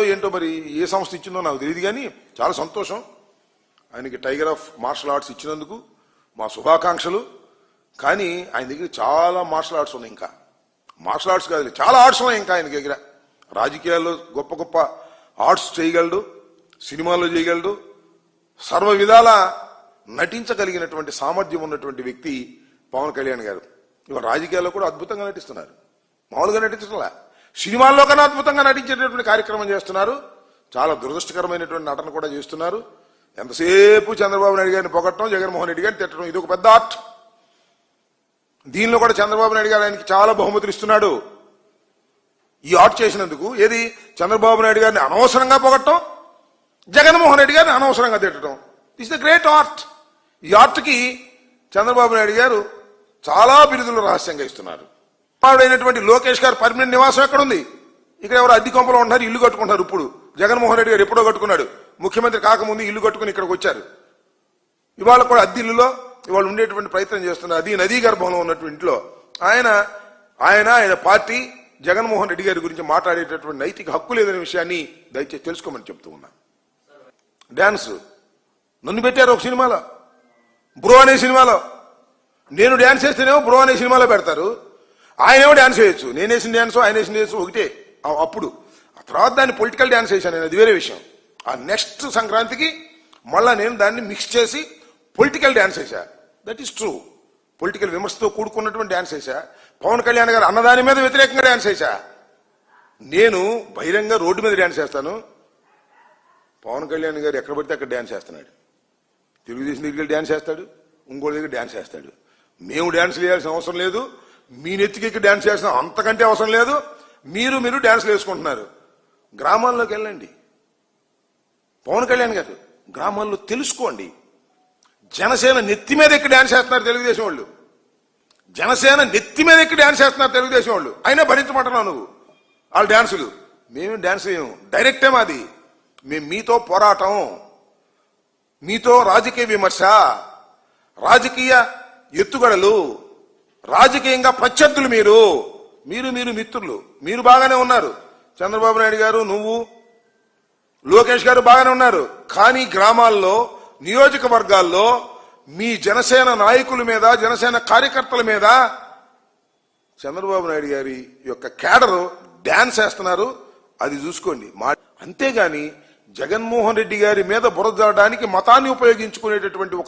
ఏంటో మరి ఏ సంస్థ ఇచ్చిందో నాకు తెలియదు కానీ చాలా సంతోషం. ఆయనకి టైగర్ ఆఫ్ మార్షల్ ఆర్ట్స్ ఇచ్చినందుకు మా శుభాకాంక్షలు. కానీ ఆయన దగ్గర చాలా మార్షల్ ఆర్ట్స్ ఉన్నాయి ఇంకా. మార్షల్ ఆర్ట్స్ కాదు చాలా ఆర్ట్స్ ఉన్నాయి ఇంకా ఆయన దగ్గర. రాజకీయాల్లో గొప్ప గొప్ప ఆర్ట్స్ చేయగలడు సినిమాల్లో చేయగలడు. సర్వ విధాల నటించగలిగినటువంటి సామర్థ్యం ఉన్నటువంటి వ్యక్తి పవన్ కళ్యాణ్ గారు. ఇవాళ రాజకీయాల్లో కూడా అద్భుతంగా నటిస్తున్నారు. మామూలుగా నటించడంలా. సినిమాల్లో కన్నా అద్భుతంగా నటించేటటువంటి కార్యక్రమం చేస్తున్నారు. చాలా దురదృష్టకరమైనటువంటి నటన కూడా చేస్తున్నారు. ఎంతసేపు చంద్రబాబు నాయుడు గారిని పొగట్టడం జగన్మోహన్ రెడ్డి గారిని తిట్టడం ఇది ఒక పెద్ద ఆర్ట్. దీనిలో కూడా చంద్రబాబు నాయుడు గారు ఆయనకి చాలా బహుమతులు ఇస్తున్నాడు. ఈ ఆర్ట్ చేసినందుకు ఏది? చంద్రబాబు నాయుడు గారిని అనవసరంగా పొగట్టడం జగన్మోహన్ రెడ్డి గారిని అనవసరంగా తిట్టడం. ఇస్ ద గ్రేట్ ఆర్ట్ ఈ ఆర్ట్కి చంద్రబాబు నాయుడు గారు చాలా బిరుదులు రహస్యంగా ఇస్తున్నారు. ఆవిడైనటువంటి లోకేష్ గారు పర్మనెంట్ నివాసం ఎక్కడుంది? ఇక్కడ ఎవరు అద్దె కొంపలో ఉంటున్నారు ఇల్లు కట్టుకుంటున్నారు ఇప్పుడు. జగన్మోహన్ రెడ్డి గారు ఎప్పుడో కట్టుకున్నాడు. ముఖ్యమంత్రి కాకముందు ఇల్లు కట్టుకుని ఇక్కడికి వచ్చారు. ఇవాళ కూడా అద్దిల్లులో ఇవాళ ఉండేటువంటి ప్రయత్నం చేస్తున్నారు. అది నదీ గర్భంలో ఉన్నటువంటి ఇంట్లో ఆయన ఆయన ఆయన పార్టీ జగన్మోహన్ రెడ్డి గారి గురించి మాట్లాడేటటువంటి నైతిక హక్కు లేదనే విషయాన్ని దయచేసి తెలుసుకోమని చెప్తూ ఉన్నా. డ్యాన్స్. నన్ను పెట్టారు ఒక సినిమాలో. బ్రో అనే సినిమాలో. నేను డ్యాన్స్ చేస్తేనేమో బ్రో అనే సినిమాలో పెడతారు. ఆయనేమో డ్యాన్స్ వేయొచ్చు నేను వేసిన డ్యాన్స్ ఆయన వేసిన డ్యాన్స్ ఒకటే. అప్పుడు. ఆ తర్వాత దాన్ని పొలిటికల్ డ్యాన్స్ వేసాను నేను అది వేరే విషయం. ఆ నెక్స్ట్ సంక్రాంతికి మళ్ళా నేను దాన్ని మిక్స్ చేసి పొలిటికల్ డ్యాన్స్ వేసా దట్ ఈస్ ట్రూ పొలిటికల్ విమర్శతో కూడుకున్నటువంటి డ్యాన్స్ వేసా పవన్ కళ్యాణ్ గారు అన్నదాని మీద వ్యతిరేకంగా డ్యాన్స్ వేసా నేను బహిరంగ రోడ్డు మీద డ్యాన్స్ చేస్తాను. పవన్ కళ్యాణ్ గారు ఎక్కడ పడితే అక్కడ డ్యాన్స్ చేస్తున్నాడు. తెలుగుదేశం దగ్గర డ్యాన్స్ చేస్తాడు. ఇంకోటి దగ్గర డ్యాన్స్ చేస్తాడు. మేము డ్యాన్స్ వేయాల్సిన అవసరం లేదు. మీ నెత్తికి డ్యాన్స్ చేసిన అంతకంటే అవసరం లేదు. మీరు మీరు డ్యాన్స్లు వేసుకుంటున్నారు. గ్రామాల్లోకి వెళ్ళండి. పవన్ కళ్యాణ్ గారు గ్రామాల్లో తెలుసుకోండి. జనసేన నెత్తి మీద ఎక్కి డ్యాన్స్ చేస్తున్నారు తెలుగుదేశం వాళ్ళు. జనసేన నెత్తి మీద ఎక్కి డ్యాన్స్ చేస్తున్నారు తెలుగుదేశం వాళ్ళు. అయినా భరించమంటున్నావు నువ్వు. వాళ్ళ డ్యాన్సులు మేము డ్యాన్స్ వేయము డైరెక్టే మాది. మేము మీతో పోరాటం. మీతో రాజకీయ విమర్శ. రాజకీయ ఎత్తుగడలు. రాజకీయంగా ప్రత్యర్థులు మీరు. మీరు మీరు మిత్రులు. మీరు బాగానే ఉన్నారు. చంద్రబాబు నాయుడు గారు నువ్వు లోకేష్ గారు బాగానే ఉన్నారు. కానీ గ్రామాల్లో నియోజకవర్గాల్లో మీ జనసేన నాయకుల మీద జనసేన కార్యకర్తల మీద చంద్రబాబు నాయుడు గారి యొక్క కేడరు డ్యాన్స్ వేస్తున్నారు. అది చూసుకోండి. మా అంతేగాని జగన్మోహన్ రెడ్డి గారి మీద బురదడానికి మతాన్ని ఉపయోగించుకునేటటువంటి ఒక